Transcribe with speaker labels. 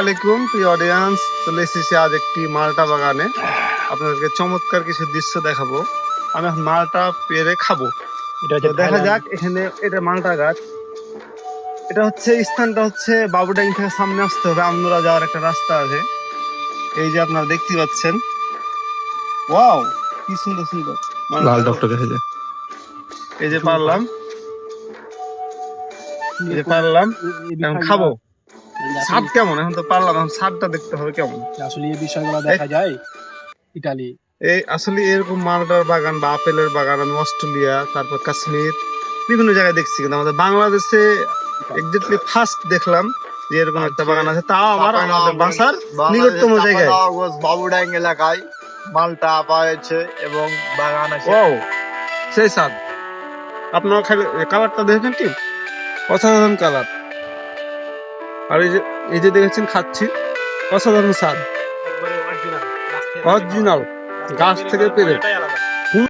Speaker 1: আলাইকুম প্রিয় অডিয়েন্স চলে এসেছি আজ একটি মালটা বাগানে। আপনাদেরকে চমৎকার কিছু দৃশ্য দেখাবো। আমি এখন মালটা পেরে খাব।
Speaker 2: এটা
Speaker 1: তো দেখা যাক এখানে এটা মালটা গাছ। এটা হচ্ছে স্থানটা হচ্ছে বাবুডাইং থেকে সামনে আসতে হবে আমনোরা যাওয়ার একটা রাস্তা আছে। এই যে আপনারা দেখতে পাচ্ছেন। ওয়াও কি সুন্দর সুন্দর।
Speaker 2: লাল টকটকে হয়ে যায়।
Speaker 1: এই যে পারলাম। এই যে পারলাম এখন খাব। স্বাদ কেমন? এখন তো পারলাম এখন স্বাদটা দেখতে হবে কেমন?
Speaker 2: আসলে এই বিষয়গুলো দেখা যায় ইটালি।
Speaker 1: এই আসলে এরকম মালটার বাগান বা আপেলের বাগান আমি অস্ট্রেলিয়া তারপর কাশ্মীর বিভিন্ন জায়গায় দেখছি কিন্তু আমাদের বাংলাদেশে এক্স্যাক্টলি ফার্স্ট দেখলাম যে এরকম একটা বাগান আছে। তাও আবার আমাদের বাসার নিকটতম জায়গায়।
Speaker 3: বাবুডাং এলাকায় মালটা পাওয়া এবং বাগান আছে।
Speaker 1: ওয়াও সেই স্বাদ। আপনারা খালি কালারটা দেখেছেন কি? অসাধারণ কালার আর এই যে এই যে দেখেছেন খাচ্ছি। অসাধারণ স্বাদ। অরিজিনাল গাছ থেকে পেরে